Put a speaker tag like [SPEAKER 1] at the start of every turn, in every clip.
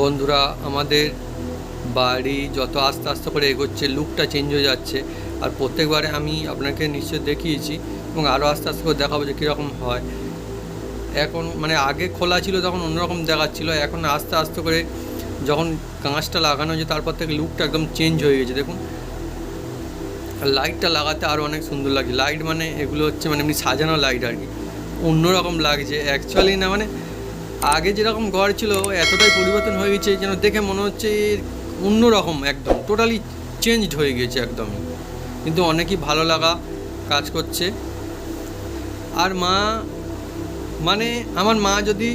[SPEAKER 1] বন্ধুরা, আমাদের বাড়ি যত আস্তে আস্তে করে এগোচ্ছে লুকটা চেঞ্জ হয়ে যাচ্ছে। আর প্রত্যেকবারে আমি আপনাকে নিশ্চয় দেখিয়েছি এবং আরও আস্তে আস্তে করে দেখাবো যে কীরকম হয়। এখন মানে আগে খোলা ছিল, তখন অন্যরকম দেখাচ্ছিল। এখন আস্তে আস্তে করে যখন কাঁচটা লাগানো হয়েছে, তারপর থেকে লুকটা একদম চেঞ্জ হয়ে গেছে। দেখুন লাইটটা লাগাতে আরও অনেক সুন্দর লাগছে। লাইট মানে এগুলো হচ্ছে মানে এমনি সাজানো লাইট আর কি। অন্যরকম লাগছে। অ্যাকচুয়ালি না মানে আগে যেরকম ঘর ছিল, এতটাই পরিবর্তন হয়ে গেছে যেন দেখে মনে হচ্ছে অন্যরকম একদম টোটালি চেঞ্জড হয়ে গেছে একদম কিন্তু অনেকই ভালো লাগা কাজ করছে। আর মা মানে আমার মা যদি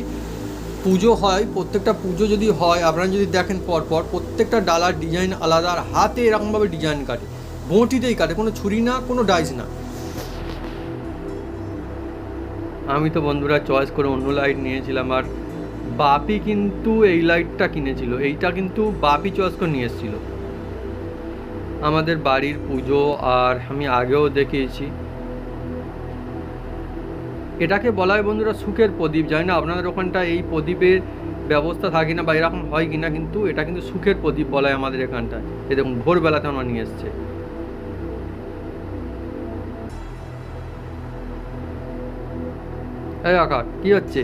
[SPEAKER 1] পুজো হয়, প্রত্যেকটা পুজো যদি হয়, আপনারা যদি দেখেন পরপর প্রত্যেকটা ডালার ডিজাইন আলাদা, আর হাতে এরকমভাবে ডিজাইন কাটে, বঁটিতেই কাটে, কোনো ছুরি না, কোনো ডাইস না। আমি তো বন্ধুরা চয়েস করে অন্য লাইট নিয়েছিলাম, আর বাপি কিন্তু এই লাইটটা কিনেছিল। এইটা কিন্তু বাপি চয়েস করে নিয়ে এসেছিল। আমাদের বাড়ির পুজো, আর আমি আগেও দেখিয়েছি। এটাকে বলা হয় বন্ধুরা সুখের প্রদীপ। জানি না আপনাদের ওখানটা এই প্রদীপের ব্যবস্থা থাকে না বা এরকম হয় কি না কিন্তু এটা কিন্তু সুখের প্রদীপ বলা হয় আমাদের এখানটায়। দেখুন, ভোরবেলাতে আমরা নিয়ে এসছে। এই আকার কি হচ্ছে?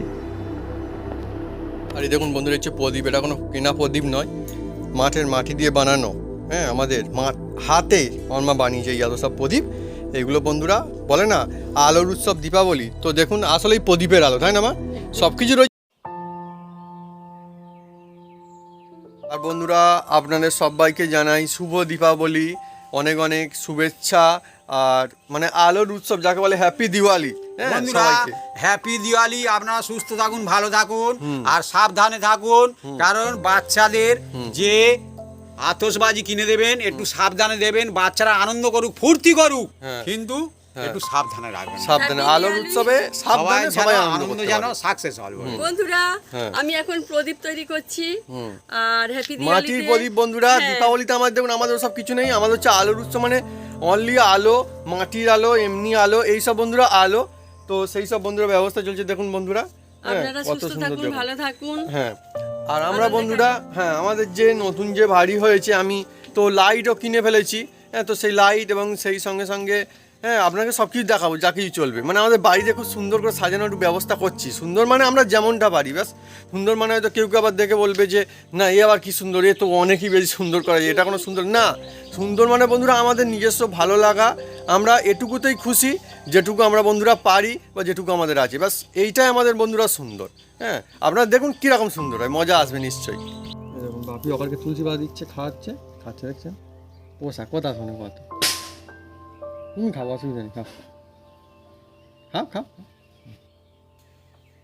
[SPEAKER 1] আর দেখুন বন্ধুরা হচ্ছে প্রদীপ, এটা কোনো কেনা প্রদীপ নয়। মাঠের মাটি দিয়ে বানানো হ্যাঁ আমাদের মাঠ হাতে আমার মা বানিয়েছে এই সব প্রদীপ, এগুলো বন্ধুরা, বলে না, আলোর উৎসব দীপাবলি। তো দেখুন, আসলেই প্রদীপের আলো, তাই না মা? সব কিছু রয়েছে আর বন্ধুরা, আপনাদের সবাইকে জানাই শুভ দীপাবলি, অনেক অনেক শুভেচ্ছা আর মানে আলোর উৎসব যাকে বলে হ্যাপি দিওয়ালি হ্যাঁ
[SPEAKER 2] হ্যাপি দিওয়ালি আপনারা সুস্থ থাকুন ভালো থাকুন আর সাবধানে থাকুন কারণ বাচ্চাদের যে আতসবাজি কিনে দেবেন একটু সাবধানে দেবেন বাচ্চারা আনন্দ করুক ফুর্তি করুক
[SPEAKER 1] হ্যাঁ।
[SPEAKER 2] কিন্তু একটু সাবধানে রাখবেন।
[SPEAKER 1] সাবধানে আলোর উৎসবে
[SPEAKER 2] সবাই
[SPEAKER 1] সাবধানে সবাই আনন্দ
[SPEAKER 2] যেন সাকসেস হবে
[SPEAKER 3] বন্ধুরা
[SPEAKER 1] হ্যাঁ।
[SPEAKER 3] আমি এখন প্রদীপ তৈরি করছি আর হ্যাপি
[SPEAKER 1] মাটির প্রদীপ বন্ধুরা
[SPEAKER 3] হ্যাঁ।
[SPEAKER 1] দীপাবলিতে আমাদের দেখুন আমাদের সব কিছু নেই আমাদের হচ্ছে আলোর উৎসব মানে অনলি আলো মাটির আলো এমনি আলো এই সব বন্ধুরা আলো। তো সেই সব বন্ধুরা ব্যবস্থা চলছে দেখুন বন্ধুরা। হ্যাঁ,
[SPEAKER 3] আপনারা
[SPEAKER 1] কত
[SPEAKER 3] সুস্থ
[SPEAKER 1] সুন্দর
[SPEAKER 3] থাকুন ভালো থাকুন।
[SPEAKER 1] হ্যাঁ আর আমরা বন্ধুরা হ্যাঁ আমাদের যে নতুন যে বাড়ি হয়েছে আমি তো লাইটও কিনে ফেলেছি। হ্যাঁ তো সেই লাইট এবং সেই সঙ্গে সঙ্গে হ্যাঁ আপনাকে সব কিছু দেখাবো, যা কিছু চলবে। মানে আমাদের বাড়িতে খুব সুন্দর করে সাজানোর ব্যবস্থা করছি। সুন্দর মানে আমরা যেমনটা পারি, ব্যাস। সুন্দর মানে হয়তো কেউ কেউ আবার দেখে বলবে যে, না, এ আবার কি সুন্দর, এ তো অনেকই বেশি সুন্দর করা যায়, এটা কোনো সুন্দর না। সুন্দর মানে বন্ধুরা, আমাদের নিজস্ব ভালো লাগা। আমরা এটুকুতেই খুশি, যেটুকু আমরা বন্ধুরা পারি বা যেটুকু আমাদের আছে। ব্যাস, এইটাই আমাদের বন্ধুরা সুন্দর। হ্যাঁ আপনারা দেখুন কীরকম সুন্দর হয়, মজা আসবে নিশ্চয়ই। বাপি অকালকে তুলসী পাতা দিচ্ছে, খাওয়াচ্ছে, খাচ্ছে দেখছেন পোষা কথা শোনে, কথা। তুমি খাও অসুবিধা নেই খাও। খাও খাও।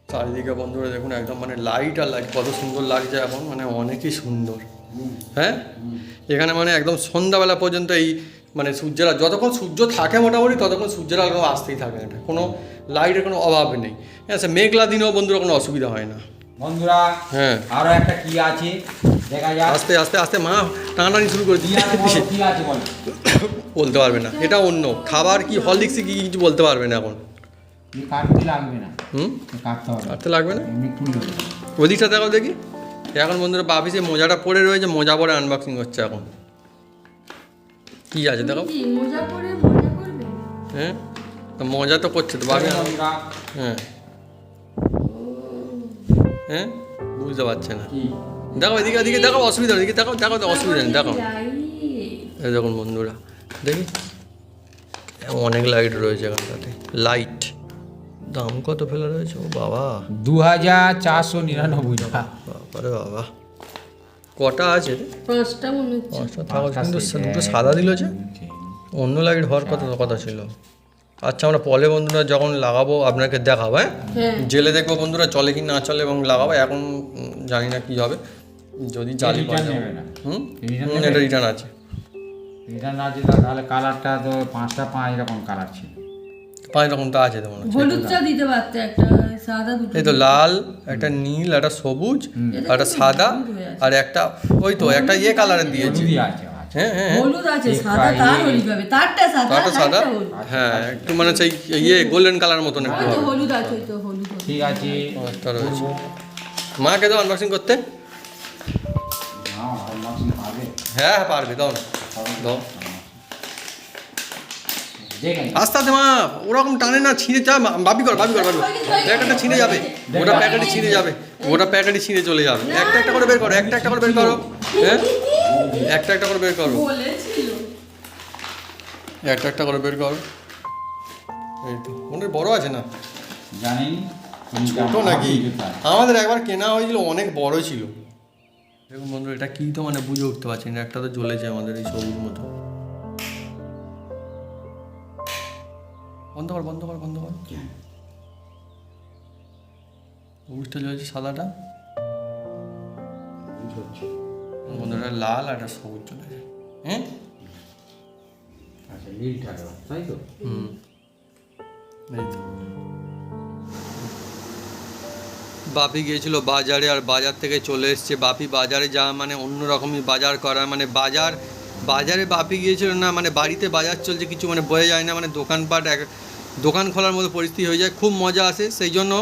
[SPEAKER 1] চারিদিকে বন্ধুরা দেখুন একদম মানে লাইট আর লাইট কত সুন্দর লাগছে এখন মানে অনেকই সুন্দর। হ্যাঁ? এখানে মানে একদম সন্ধ্যাবেলা পর্যন্ত এই মানে সূর্যের যতক্ষণ সূর্য থাকে মোটামুটি ততক্ষণ সূর্যের আলো আসতেই থাকে এটা কোনো লাইটের কোনো অভাব নেই। হ্যাঁ সে মেঘলা দিনেও বন্ধুরা কোনো অসুবিধা হয় না।
[SPEAKER 2] বন্ধুরা
[SPEAKER 1] হ্যাঁ।
[SPEAKER 2] আরও একটা কি আছে?
[SPEAKER 1] আস্তে আস্তে আস্তে মা টানাটানি শুরু করে দিয়ে বলতে পারবে না। এটা অন্য। খাবার কি হরলিক্সে কি কিছু বলতে পারবে না এখন।
[SPEAKER 2] কাটতে লাগবে না।
[SPEAKER 1] হুম?
[SPEAKER 2] কাটতে হবে।
[SPEAKER 1] লাগবে না। ওদিকটা দেখো দেখি। এখন বন্ধুরা বাপি যে মোজাটা পরে রয়েছে মোজা পরে আনবক্সিং হচ্ছে এখন। কি আছে দেখো
[SPEAKER 3] কি মজা করে মজা করবে?
[SPEAKER 1] হ্যাঁ? তো মজা তো করছে তো বাপি। হ্যাঁ। হ্যাঁ? বুঝতে পারছে না। দেখো এদিকে এদিকে দেখো অসুবিধা নেই এদিকে দেখো দেখো তো অসুবিধা নেই দেখো দেখুন বন্ধুরা দেখি। অনেক লাইট রয়েছে এখানটাতে। লাইট দাম কত ফেলে রয়েছে? ও বাবা।
[SPEAKER 2] দু হাজার চারশো নিরানব্বই টাকা।
[SPEAKER 1] বাবারে বাবা। কটা আছে
[SPEAKER 3] পাঁচটা মনে হচ্ছে।
[SPEAKER 1] পাঁচটা থাকা কিন্তু দুটো সাদা দিল যে? অন্য লাইট হওয়ার কথা কথা ছিল। আচ্ছা আমরা পলে বন্ধুরা যখন লাগাবো আপনাকে দেখাবো হ্যাঁ?
[SPEAKER 3] হ্যাঁ।
[SPEAKER 1] জেলে দেখব বন্ধুরা চলে কি না চলে এবং লাগাবো এখন জানি না কি হবে। যদি জালি পাওয়া যায়।
[SPEAKER 2] না।
[SPEAKER 1] হুম? এটা রিটার্ন আছে।
[SPEAKER 2] রিটার্ন আছে তো তাহলে কালারটা তো পাঁচটা পাঁচ রকম কালার ছিল।
[SPEAKER 1] পাঁচ রকম তো আছে
[SPEAKER 3] হলুদটা দিতে পারতে একটা সাদা দুটো।
[SPEAKER 1] এই তো লাল একটা নীল একটা সবুজ একটা সাদা আর একটা ওই তো একটা ইয়ে কালারের দিয়েছে। হ্যাঁ হ্যাঁ হ্যাঁ।
[SPEAKER 3] হলুদ আছে সাদা তার হলুদ পাবে তারটা সাদা
[SPEAKER 1] তারটা সাদা? হ্যাঁ একটু মানে সেই ইয়ে গোল্ডেন কালার মতন একটু
[SPEAKER 3] তো হলুদ আছে তো হলুদ হলুদ।
[SPEAKER 2] ঠিক আছে।
[SPEAKER 1] মাকে দাও আনবক্সিং করতে? হ্যাঁ হ্যাঁ পারবে দাও দাও। আস্তে আস্তে মা ওরকম টানে না ছিঁড়ে যা বাপি কর বাপি কর কর। প্যাকেটটা ছিঁড়ে যাবে ওটা প্যাকেটে ছিঁড়ে যাবে ওটা প্যাকেটে ছিঁড়ে চলে যাবে। একটা একটা করে বের করো একটা একটা করে বের করো। হ্যাঁ? একটা একটা করে বের করো। একটা একটা করে বের করো। এই তো মনে বড় আছে না?
[SPEAKER 2] জানি
[SPEAKER 1] ছোট নাকি? আমাদের একবার কেনা হয়েছিল অনেক বড় ছিল। দেখুন বন্ধু এটা কি তো মানে বুঝে উঠতে পারছি না একটা তো জ্বলেছে আমাদের এই সবুজ মতো। বন্ধ কর বন্ধ কর বন্ধ কর। সবুজটা জ্বলেছে সাদাটা? বন্ধুটা লাল আর একটা সবুজ চলেছে হ্যাঁ?
[SPEAKER 2] আচ্ছা নীলটা তাই তো?
[SPEAKER 1] হুম। এই তো। বাপি গিয়েছিল বাজারে আর বাজার থেকে চলে এসছে। বাপি বাজারে যাওয়া মানে অন্য রকমই বাজার করা। মানে বাজার, বাজারে বাপি গিয়েছিল না মানে বাড়িতে বাজার চলছে, কিছু মানে বোঝা যায় না। মানে দোকানপাট এক, দোকান খোলার মতো পরিস্থিতি হয়ে যায়, খুব মজা আসে। সেই জন্য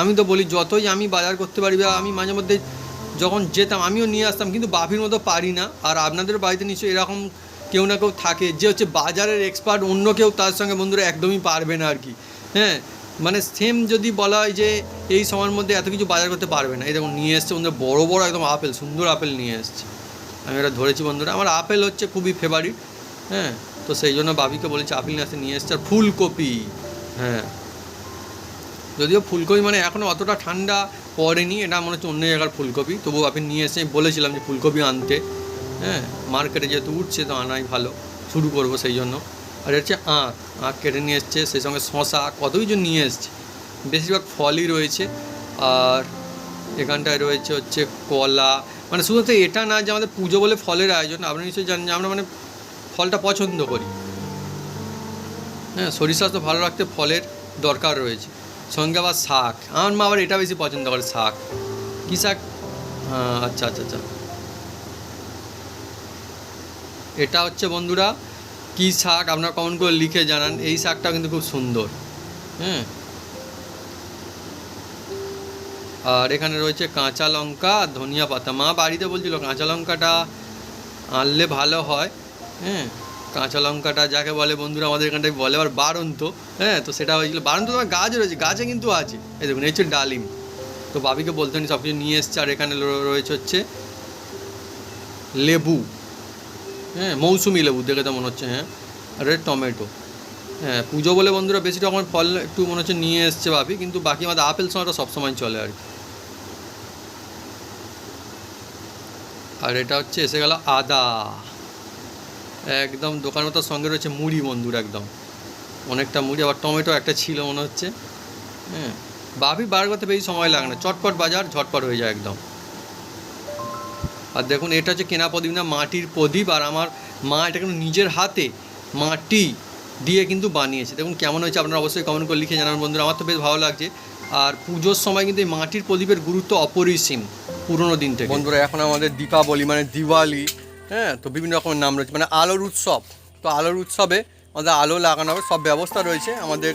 [SPEAKER 1] আমি তো বলি, যতই আমি বাজার করতে পারি বা আমি মাঝে মধ্যে যখন যেতাম, আমিও নিয়ে আসতাম, কিন্তু বাপির মতো পারি না। আর আপনাদের বাড়িতে নিশ্চয়ই এরকম কেউ না কেউ থাকে। যে হচ্ছে বাজারের এক্সপার্ট অন্য কেউ, তার সঙ্গে বন্ধুরা একদমই পারবে না আর কি। হ্যাঁ মানে সেম যদি বলা হয় যে এই সময়ের মধ্যে এত কিছু বাজার করতে পারবে না। এই দেখুন, নিয়ে এসছে বন্ধুরা, বড় বড় একদম আপেল, সুন্দর আপেল নিয়ে এসছে। আমি এটা ধরেছি বন্ধুরা। আমার আপেল হচ্ছে খুবই ফেভারিট হ্যাঁ? তো সেই জন্য বাবিকে বলেছি আপেল নিয়ে আসতে, নিয়ে এসছে। আর ফুলকপি হ্যাঁ। যদিও ফুলকপি মানে এখনও অতটা ঠান্ডা পড়েনি, এটা মনে হচ্ছে অন্য জায়গার ফুলকপি। তবু আপনি নিয়ে এসে বলেছিলাম যে ফুলকপি আনতে হ্যাঁ? মার্কেটে যেহেতু উঠছে, তো আনাই ভালো, শুরু করব সেই জন্য। আর হচ্ছে আখ আখ কেটে নিয়ে এসছে, সেই সঙ্গে শশা কত কিছু নিয়ে এসছে। বেশিরভাগ ফলই রয়েছে। আর এখানটায় রয়েছে হচ্ছে কলা। মানে শুধুমাত্র এটা না যে আমাদের পুজো বলে ফলের আয়োজন, আপনি নিশ্চয়ই জানেন যে আমরা মানে ফলটা পছন্দ করি। হ্যাঁ শরীর স্বাস্থ্য ভালো রাখতে ফলের দরকার রয়েছে। সঙ্গে আবার শাক। আমার মা আবার এটা বেশি পছন্দ করে, শাক। কী শাক? হ্যাঁ আচ্ছা আচ্ছা আচ্ছা। এটা হচ্ছে বন্ধুরা কী শাক আপনারা কমেন্ট করে লিখে জানান। এই শাকটা কিন্তু খুব সুন্দর। হ্যাঁ আর এখানে রয়েছে কাঁচা লঙ্কা আর ধনিয়া পাতা। মা বাড়িতে বলছিল কাঁচা লঙ্কাটা আনলে ভালো হয়। হ্যাঁ কাঁচা লঙ্কাটা যাকে বলে বন্ধুরা আমাদের এখানটায় বলে, আবার বারন্ত। হ্যাঁ তো সেটা হয়েছিল। বারন্ত তোমার গাছ রয়েছে, গাছে কিন্তু আছে। এই দেখুন, এই ডালিম। তো বাবিকে বলতে সব কিছু নিয়ে এসছে। আর এখানে রয়েছে হচ্ছে লেবু। হ্যাঁ মৌসুমি লেবু, দেখে তো মনে হচ্ছে হ্যাঁ। এটা টমেটো হ্যাঁ পুজো বলে বন্ধুরা বেশি রকমের ফল একটু মনে হচ্ছে নিয়ে এসছে ভাবি, কিন্তু বাকি আমাদের আপেল সময়টা সবসময় চলে আর কি। আর এটা হচ্ছে, এসে গেল আদা। একদম দোকান মতো সঙ্গে রয়েছে মুড়ি বন্ধুর, একদম। অনেকটা মুড়ি, আবার টমেটো একটা ছিল মনে হচ্ছে। হ্যাঁ বাপি বার করতে বেশি সময় লাগে না, চটপট বাজার ঝটপট হয়ে যায় একদম। আর দেখুন, এটা হচ্ছে কেনা প্রদীপ না, মাটির প্রদীপ। আর আমার মা এটা কিন্তু নিজের হাতে মাটি দিয়ে কিন্তু বানিয়েছে। দেখুন, কেমন হয়েছে আপনারা অবশ্যই কমেন্ট করে লিখে জানান বন্ধুরা। আমার তো বেশ ভালো লাগছে। আর পুজোর সময় কিন্তু এই মাটির প্রদীপের গুরুত্ব অপরিসীম পুরোনো দিন থেকে। বন্ধুরা, এখন আমাদের দীপাবলি মানে দিওয়ালি হ্যাঁ তো বিভিন্ন রকমের নাম রয়েছে। মানে আলোর উৎসব। তো আলোর উৎসবে আমাদের আলো লাগানো হবে, সব ব্যবস্থা রয়েছে। আমাদের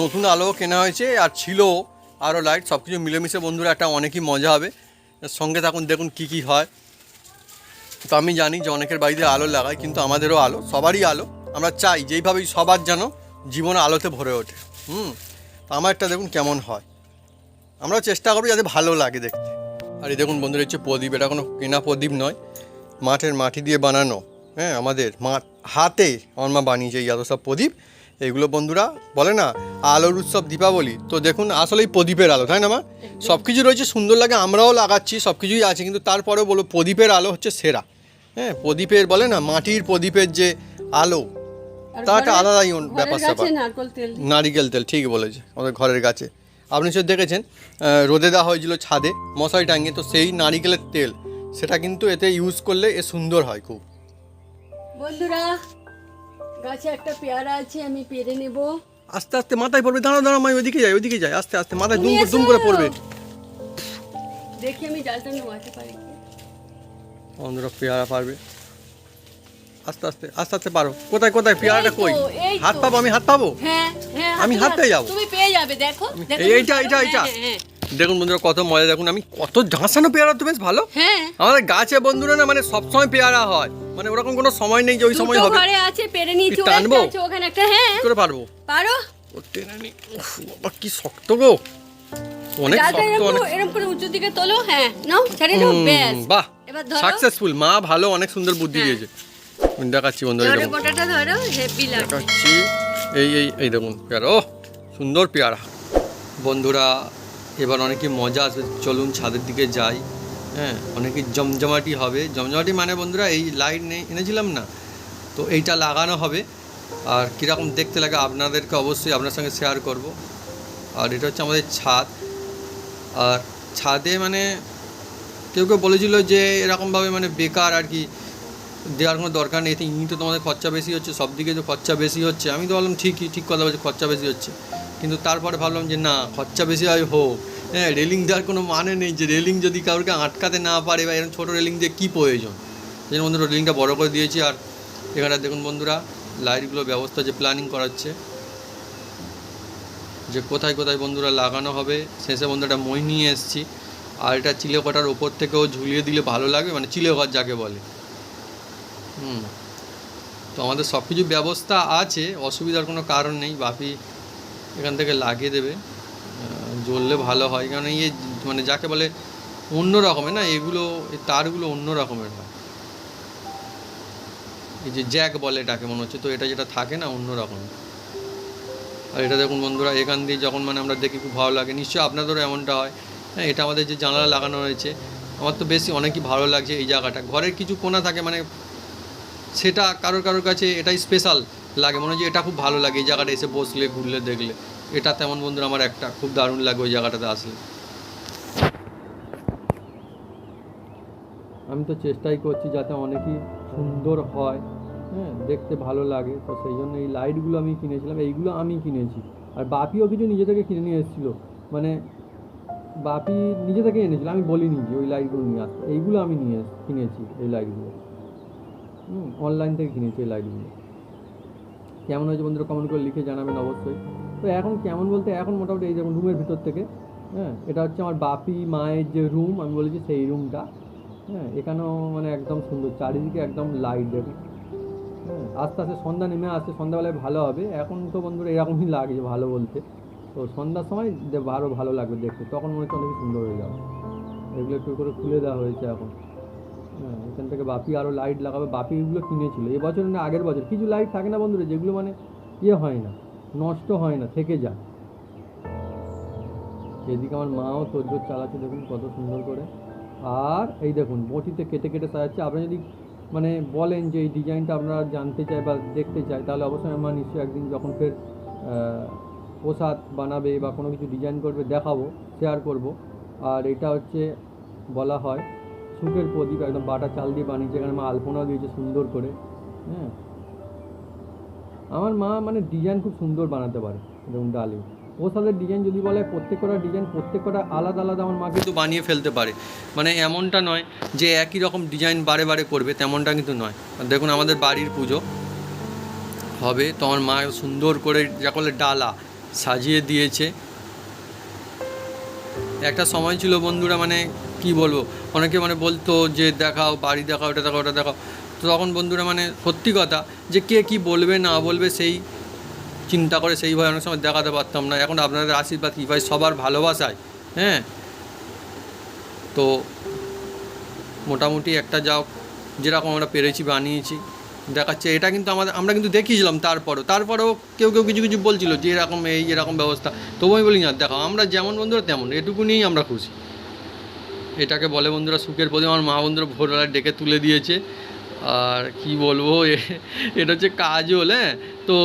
[SPEAKER 1] নতুন আলো কেনা হয়েছে, আর ছিল আরও লাইট সব কিছু মিলেমিশে বন্ধুরা, একটা অনেকই মজা হবে। সঙ্গে থাকুন, দেখুন কী কী হয়। তো আমি জানি যে অনেকের বাড়িতে আলো লাগায় কিন্তু আমাদেরও আলো সবারই আলো। আমরা চাই যেইভাবেই সবার যেন জীবন আলোতে ভরে ওঠে। হুম তো আমার একটা দেখুন কেমন হয়। আমরা চেষ্টা করব যাতে ভালো লাগে দেখতে। আর এই দেখুন বন্ধুরা হচ্ছে প্রদীপ এটা কোনো কেনা প্রদীপ নয়। মাঠের মাটি দিয়ে বানানো হ্যাঁ আমাদের মা হাতে আমার মা বানিয়েছে এই এত সব প্রদীপ। এগুলো বন্ধুরা বলে না আলোর উৎসব দীপাবলি। তো দেখুন আসলেই প্রদীপের আলো তাই না মা? সব কিছু রয়েছে সুন্দর লাগে আমরাও লাগাচ্ছি সব কিছুই আছে কিন্তু তারপরেও বলো প্রদীপের আলো হচ্ছে সেরা। হ্যাঁ প্রদীপের বলে না মাটির প্রদীপের যে আলো তা একটা আলাদাই ব্যাপার স্যাপার।
[SPEAKER 3] নারকোল তেল
[SPEAKER 1] নারিকেল তেল ঠিক বলেছে আমাদের ঘরের গাছে। আপনি সব দেখেছেন রোদে দেওয়া হয়েছিল ছাদে মশারি টাঙিয়ে তো সেই নারিকেলের তেল সেটা কিন্তু এতে ইউজ করলে এ সুন্দর হয় খুব।
[SPEAKER 3] বন্ধুরা গাছে একটা পেয়ারা আছে আমি পেরে নেব।
[SPEAKER 1] আস্তে আস্তে মাথায় পড়বে দাঁড়া দাঁড়া আমি ওইদিকে যাই ওইদিকে যাই আস্তে আস্তে মাথায় দুম করে দুম করে পড়বে।
[SPEAKER 3] দেখি আমি জালটা নামাতে পারি কি।
[SPEAKER 1] বন্ধুরা পেয়ারা পারবে। আস্তে আস্তে আস্তে আস্তে পারো। কোথায় কোথায়? পেয়ারাটা কই? হাত পাবো আমি হাত পাবো?
[SPEAKER 3] হ্যাঁ হ্যাঁ
[SPEAKER 1] আমি
[SPEAKER 3] হাতে
[SPEAKER 1] পেয়ে যাব।
[SPEAKER 3] তুমি পেয়ে যাবে দেখো দেখো
[SPEAKER 1] এই- এইটা, এইটা, এইটা।
[SPEAKER 3] হ্যাঁ।
[SPEAKER 1] দেখুন বন্ধুরা কত মজা। দেখুন আমি কত ঝাঁসানো পেয়ারা তো বেশ ভালো।
[SPEAKER 3] হ্যাঁ।
[SPEAKER 1] আমাদের গাছে বন্ধুরা না মানে সবসময় পেয়ারা হয়। মানে ওরকম কোনো সময় নেই যে ওই সময় হবে।
[SPEAKER 3] ঘরে আছে পেরে
[SPEAKER 1] টানবো?
[SPEAKER 3] আছে, ওখানে একটা হ্যাঁ।
[SPEAKER 1] করে পারব?
[SPEAKER 3] পারো?
[SPEAKER 1] ও টেনে নি বাবা কি শক্ত গো। অনেক শক্ত অনেক
[SPEAKER 3] এরকম করে উঁচুর দিকে তোলো হ্যাঁ নাও ছেড়ে নাও ব্যাস।
[SPEAKER 1] বাহ সাকসেসফুল মা ভালো অনেক সুন্দর বুদ্ধি
[SPEAKER 3] হ্যাঁ।
[SPEAKER 1] দিয়েছে। দেখাচ্ছি বন্ধুরা এই দেখুন।
[SPEAKER 3] গোটাটা ধরো হেভি লাগবে।
[SPEAKER 1] দেখাচ্ছি এই এই এই দেখুন পেয়ারা ও সুন্দর পেয়ারা। বন্ধুরা এবার অনেকে মজা আসবে চলুন ছাদের দিকে যাই। হ্যাঁ অনেকে জমজমাটি হবে। জমজমাটি মানে বন্ধুরা এই লাইট নেই এনেছিলাম না? তো এইটা লাগানো হবে। আর কীরকম দেখতে লাগে আপনাদেরকে অবশ্যই আপনার সঙ্গে শেয়ার করব। আর এটা হচ্ছে আমাদের ছাদ। আর ছাদে মানে কেউ কেউ বলেছিল যে এরকমভাবে মানে বেকার আর কি দেওয়ার কোনো দরকার নেই। এতে তোমাদের খরচা বেশি হচ্ছে, সব দিকে তো খরচা বেশি হচ্ছে। আমি তো বললাম, ঠিকই, ঠিক কথা বলছি, খরচা বেশি হচ্ছে। কিন্তু তারপরে ভাবলাম যে, না, খরচা বেশি হয়, হোক। হ্যাঁ রেলিং দেওয়ার কোনো মানে নেই যে, রেলিং যদি কাউকে আটকাতে না পারে বা এরকম ছোটো রেলিং দিয়ে কী প্রয়োজন? সেই জন্য বন্ধুরা, রেলিংটা বড় করে দিয়েছি। আর এখানে দেখুন বন্ধুরা, লাইটগুলো ব্যবস্থা যে প্ল্যানিং করাচ্ছে যে কোথায় কোথায় বন্ধুরা লাগানো হবে শেষে বন্ধুরা মই নিয়ে এসেছি। আর এটা চিলে কটার ওপর থেকেও ঝুলিয়ে দিলে ভালো লাগবে মানে চিলে ঘর যাকে বলে। হুম। তো আমাদের সব কিছু ব্যবস্থা আছে, অসুবিধার কোনো কারণ নেই, বাপি এখান থেকে লাগিয়ে দেবে। জ্বললে ভালো হয়, কারণ এই মানে যাকে বলে অন্য রকমের না, এগুলো তারগুলো অন্য রকমের হয়। এই যে জ্যাক বলে এটাকে মনে হচ্ছে, তো এটা যেটা থাকে না, অন্য রকমের আর এটা দেখুন বন্ধুরা, এখান দিয়ে যখন মানে আমরা দেখি খুব ভালো লাগে। নিশ্চয়ই আপনাদেরও এমনটা হয়। হ্যাঁ এটা আমাদের যে জানালা লাগানো হয়েছে আমার তো বেশি অনেকই ভালো লাগছে এই জায়গাটা। ঘরের কিছু কোণা থাকে মানে সেটা কারোর কারোর কাছে এটাই স্পেশাল লাগে। মনে হয় এটা খুব ভালো লাগে এই জায়গাটা এসে বসলে, ঘুরলে, দেখলে। এটা তেমন বন্ধুরা আমার একটা খুব দারুণ লাগে ওই জায়গাটাতে আসলে। আমি তো চেষ্টাই করছি যাতে অনেকই সুন্দর হয়। হ্যাঁ দেখতে ভালো লাগে। তো সেই জন্য এই লাইটগুলো আমি কিনেছিলাম, এইগুলো আমি কিনেছি। আর বাপিও কিছু নিজে থেকে কিনে নিয়ে এসেছিল। মানে বাপি নিজে থেকে এনেছিল, আমি বলিনি যে ওই লাইটগুলো নিয়ে আসতে এইগুলো আমি নিয়ে কিনেছি এই লাইটগুলো হুম অনলাইন থেকে কিনেছি এই লাইটগুলো কেমন হয়েছে বন্ধুরা কমেন্ট করে লিখে জানাবেন অবশ্যই। তো এখন কেমন বলতে, এখন মোটামুটি এই যেমন রুমের ভিতর থেকে হ্যাঁ এটা হচ্ছে আমার বাপি মায়ের যে রুম আমি বলেছি সেই রুমটা হ্যাঁ এখানেও মানে একদম সুন্দর, চারিদিকে একদম লাইট দেখুন। আস্তে আস্তে সন্ধ্যা নেমে আসছে সন্ধ্যাবেলায় ভালো হবে। এখন তো বন্ধুরা এরকমই লাগছে ভালো বলতে। তো সন্ধ্যার সময় দে- আরও ভালো লাগবে দেখতে। তখন মনে হচ্ছে অনেক সুন্দর হয়ে যাবে। এগুলো একটু করে খুলে দেওয়া হয়েছে এখন। হ্যাঁ এখান থেকে বাপি আরও লাইট লাগাবে। বাপি এগুলো কিনেছিল। এবছর না, আগের বছর। কিছু লাইট থাকে না বন্ধুরা, যেগুলো মানে ইয়ে হয় না, নষ্ট হয় না, থেকে যায়। এদিকে আমার মাও তোর চালাচ্ছে, দেখুন কত সুন্দর করে। আর এই দেখুন, বটিতে কেটে কেটে সাজাচ্ছে। আপনি যদি মানে বলেন যে এই ডিজাইনটা আপনারা জানতে চাই বা দেখতে চাই তাহলে অবশ্যই আমার নিশ্চয়ই একদিন যখন ফের প্রসাদ বানাবে বা কোনো কিছু ডিজাইন করবে, দেখাবো শেয়ার করব। আর এটা হচ্ছে বলা হয় সুখের প্রদীপ, একদম বাটা চাল দিয়ে বানিয়েছে, এখানে মা আলপনা দিয়েছে সুন্দর করে হ্যাঁ। আমার মা মানে ডিজাইন খুব সুন্দর বানাতে পারে যেমন ডালি প্রসাদের ডিজাইন যদি বলে প্রত্যেক কটা ডিজাইন প্রত্যেক কটা আলাদা আলাদা আমার মা কিন্তু বানিয়ে ফেলতে পারে। মানে এমনটা নয় যে একই রকম ডিজাইন বারে বারে করবে, তেমনটা কিন্তু নয়। দেখুন আমাদের বাড়ির পুজো হবে, তো আমার মা সুন্দর করে যা করলে ডালা সাজিয়ে দিয়েছে। একটা সময় ছিল বন্ধুরা মানে কি বলব, অনেকে মানে বলতো যে দেখাও, বাড়ি দেখাও, ওটা দেখাও ওটা দেখাও। তো তখন বন্ধুরা মানে সত্যি কথা যে কে কি বলবে, না বলবে সেই চিন্তা করে সেইভাবে অনেক সময় দেখাতে পারতাম না। এখন আপনাদের আশীর্বাদ কী? পাই সবার ভালোবাসায় হ্যাঁ? তো মোটামুটি একটা যাও যেরকম আমরা পেরেছি, বানিয়েছি, দেখাচ্ছে। এটা কিন্তু আমাদের, আমরা কিন্তু দেখিয়েছিলাম তারপরও। তারপরেও কেউ কেউ কিছু কিছু বলছিল যে এরকম এই, এরকম ব্যবস্থা। তবু আমি বলি না দেখো আমরা যেমন বন্ধুরা তেমন, এটুকু নিয়েই আমরা খুশি। এটাকে বলে বন্ধুরা, সুখের প্রতি আমার মা বন্ধুরা ভোরবেলা ডেকে তুলে দিয়েছে। আর কি বলব এটা হচ্ছে কাজল হ্যাঁ? তো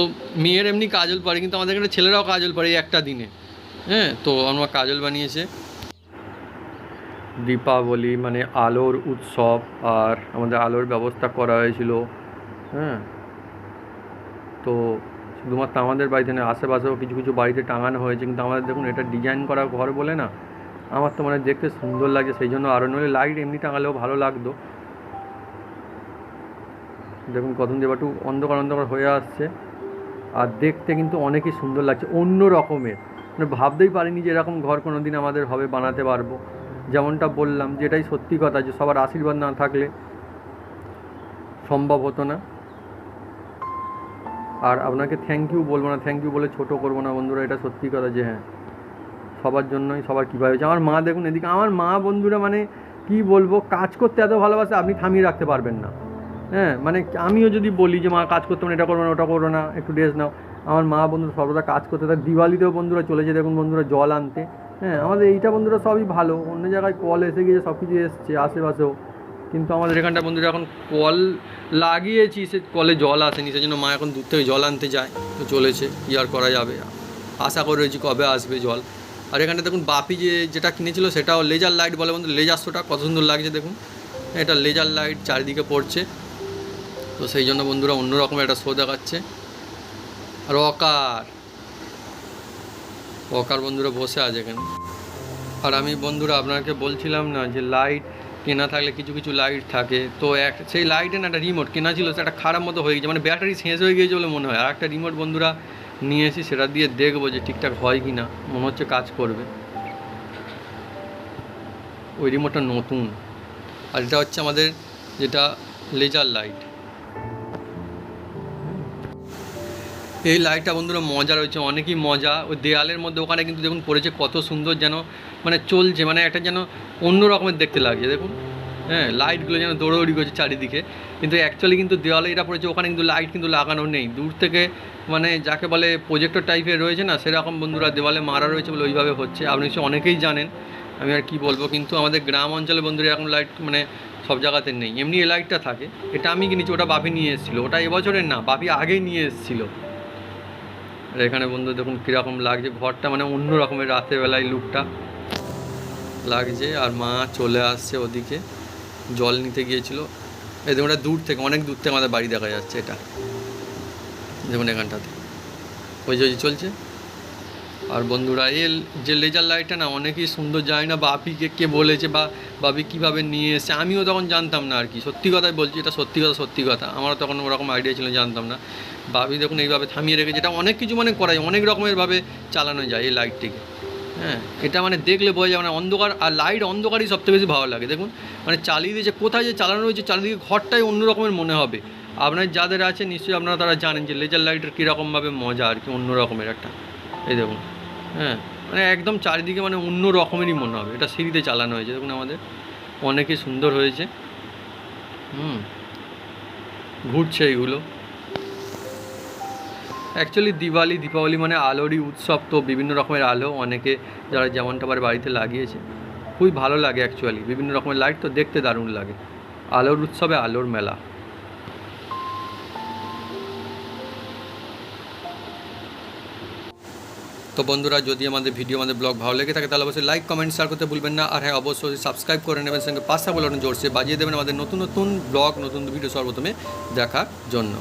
[SPEAKER 1] মেয়ের এমনি কাজল পারে কিন্তু আমাদের এখানে ছেলেরাও কাজল পারে একটা দিনে। হ্যাঁ তো আমার কাজল বানিয়েছে। দীপাবলি মানে আলোর উৎসব, আর আমাদের আলোর ব্যবস্থা করা হয়েছিল। হ্যাঁ তো শুধুমাত্র আমাদের বাড়িতে না আশেপাশেও কিছু কিছু বাড়িতে টাঙানো হয়েছে। কিন্তু আমাদের দেখুন, এটা ডিজাইন করা ঘর বলে না, আমার তো মানে দেখতে সুন্দর লাগছে সেই জন্য আরও নইলে লাইট এমনি টাঙালেও ভালো লাগতো। দেখুন কদম একটু অন্ধকার অন্ধকার হয়ে আসছে। আর দেখতে কিন্তু অনেকই সুন্দর লাগছে, অন্য রকমের। মানে ভাবতেই পারিনি যে এরকম ঘর কোনো দিন আমাদের হবে, বানাতে পারব। যেমনটা বললাম যেটাই সত্যি কথা যে সবার আশীর্বাদ না থাকলে সম্ভব হতো না। আর আপনাকে থ্যাংক ইউ বলব না থ্যাংক ইউ বলে ছোট করব না বন্ধুরা, এটা সত্যি কথা যে হ্যাঁ সবার জন্যই সবার কীভাবে হয়েছে। আমার মা দেখুন এদিকে, আমার মা বন্ধুরা মানে কি বলব, কাজ করতে এত ভালোবাসে, আপনি থামিয়ে রাখতে পারবেন না। হ্যাঁ মানে আমিও যদি বলি যে, মা, কাজ করতে না, এটা করব না, ওটা করব না, একটু ড্রেস নাও। আমার মা বন্ধুরা সর্বদা কাজ করতে থাকে। দিওয়ালিতেও বন্ধুরা চলেছে দেখুন, বন্ধুরা জল আনতে। হ্যাঁ আমাদের এইটা বন্ধুরা সবই ভালো। অন্য জায়গায় কল এসে গিয়েছে সব কিছু এসছে আশেপাশেও। কিন্তু আমাদের এখানটা বন্ধুরা এখন কল লাগিয়েছি, সে কলে জল আসেনি। সেই জন্য মা এখন দূর থেকে জল আনতে যায়। তো চলেছে, কি আর করা যাবে? আশা করে রয়েছি কবে আসবে জল। আর এখানে দেখুন, বাপি যে, যেটা কিনেছিল সেটাও লেজার লাইট বলে বন্ধু লেজার শোটা কত সুন্দর লাগছে দেখুন। এটা লেজার লাইট চারিদিকে পড়ছে। তো সেই জন্য বন্ধুরা অন্য রকমের একটা শো দেখাচ্ছে। আর অকার অকার বন্ধুরা বসে আছে এখানে। আর আমি বন্ধুরা আপনাকে বলছিলাম না যে লাইট কেনা থাকলে কিছু কিছু লাইট থাকে। তো এক, সেই লাইটে না একটা রিমোট কেনা ছিল, সেটা খারাপ মতো হয়ে গেছে। মানে ব্যাটারি শেষ হয়ে গিয়েছে বলে মনে হয়। আর একটা রিমোট বন্ধুরা নিয়ে এসি সেটা দিয়ে দেখব যে ঠিকঠাক হয় কি না মনে হচ্ছে কাজ করবে। ওই রিমোটটা নতুন। আর এটা হচ্ছে আমাদের যেটা লেজার লাইট এই লাইটটা বন্ধুরা মজা রয়েছে, অনেকই মজা। ওই দেয়ালের মধ্যে ওখানে কিন্তু দেখুন পড়েছে কত সুন্দর যেন মানে চলছে মানে একটা যেন অন্য রকমের দেখতে লাগছে, দেখুন। হ্যাঁ লাইটগুলো যেন দৌড়াদৌড়ি করছে চারিদিকে। কিন্তু অ্যাকচুয়ালি কিন্তু দেওয়ালে এটা পড়েছে, ওখানে কিন্তু লাইট কিন্তু লাগানো নেই। দূর থেকে মানে যাকে বলে প্রজেক্টর টাইপের রয়েছে না, সেরকম বন্ধুরা দেওয়ালে মারা রয়েছে বলে ওইভাবে হচ্ছে। আপনি নিশ্চয়ই অনেকেই জানেন, আমি আর কি বলব, কিন্তু আমাদের গ্রাম অঞ্চলে বন্ধুরা এরকম লাইট মানে সব জায়গাতে নেই। এমনি এই লাইটটা থাকে। এটা আমি কিনেছি, ওটা বাপি নিয়ে এসেছিল। ওটা এবছরের না, বাপি আগেই নিয়ে এসেছিল। আর এখানে বন্ধু দেখুন কীরকম লাগছে। ঘরটা মানে অন্য রকমের রাতের বেলায় লুকটা লাগছে। আর মা চলে আসছে ওদিকে। জল নিতে গিয়েছিল। এই দেখুন, এটা দূর থেকে, অনেক দূর থেকে আমাদের বাড়ি দেখা যাচ্ছে এটা। দেখুন এখানটাতে। ওই যে ওই যে চলছে। আর বন্ধুরা, এই যে লেজার লাইটটা না, অনেকেই সুন্দর, জানি না বাপিকে কে বলেছে বা বাপি কীভাবে নিয়ে এসেছে। আমিও তখন জানতাম না আর কি। সত্যি কথাই বলছি, এটা সত্যি কথা সত্যি কথা। আমারও তখন ওরকম আইডিয়া ছিল, জানতাম না। বাপি দেখুন এইভাবে থামিয়ে রেখেছে। এটা অনেক কিছু মানে করা যায় অনেক রকমের ভাবে চালানো যায় এই লাইটটিকে হ্যাঁ এটা মানে দেখলে বোঝা যায় মানে অন্ধকার আর লাইট অন্ধকারই সবথেকে বেশি ভালো লাগে। দেখুন মানে চালিয়ে দিয়েছে, কোথায় যে চালানো রয়েছে, চারিদিকে ঘরটাই অন্য রকমের মনে হবে। আপনার যাদের আছে, নিশ্চয়ই আপনারা তারা জানেন যে লেজার লাইটের কীরকমভাবে মজা আর কি, অন্য রকমের একটা। এই দেখুন হ্যাঁ মানে একদম চারিদিকে মানে অন্য রকমেরই মনে হবে। এটা সিঁড়িতে চালানো হয়েছে। দেখুন আমাদের, অনেকই সুন্দর হয়েছে। হুম, ঘুরছে এইগুলো। অ্যাকচুয়ালি দিওয়ালি দীপাবলি মানে আলোরই উৎসব তো বিভিন্ন রকমের আলো অনেকে যারা যেমনটা আবার বাড়িতে লাগিয়েছে, খুবই ভালো লাগে অ্যাকচুয়ালি বিভিন্ন রকমের লাইট তো দেখতে দারুণ লাগে। আলোর উৎসবে আলোর মেলা। তো বন্ধুরা, যদি আমাদের ভিডিও আমাদের ব্লগ ভালো লেগে থাকে, তাহলে অবশ্যই লাইক কমেন্ট শেয়ার করতে ভুলবেন না। আর হ্যাঁ অবশ্যই সাবস্ক্রাইব করে নেবেন, সঙ্গে পাঁচটা বলানো জোরসে বাজিয়ে দেবেন আমাদের নতুন নতুন ব্লগ নতুন ভিডিও সর্বপ্রথমে দেখার জন্য।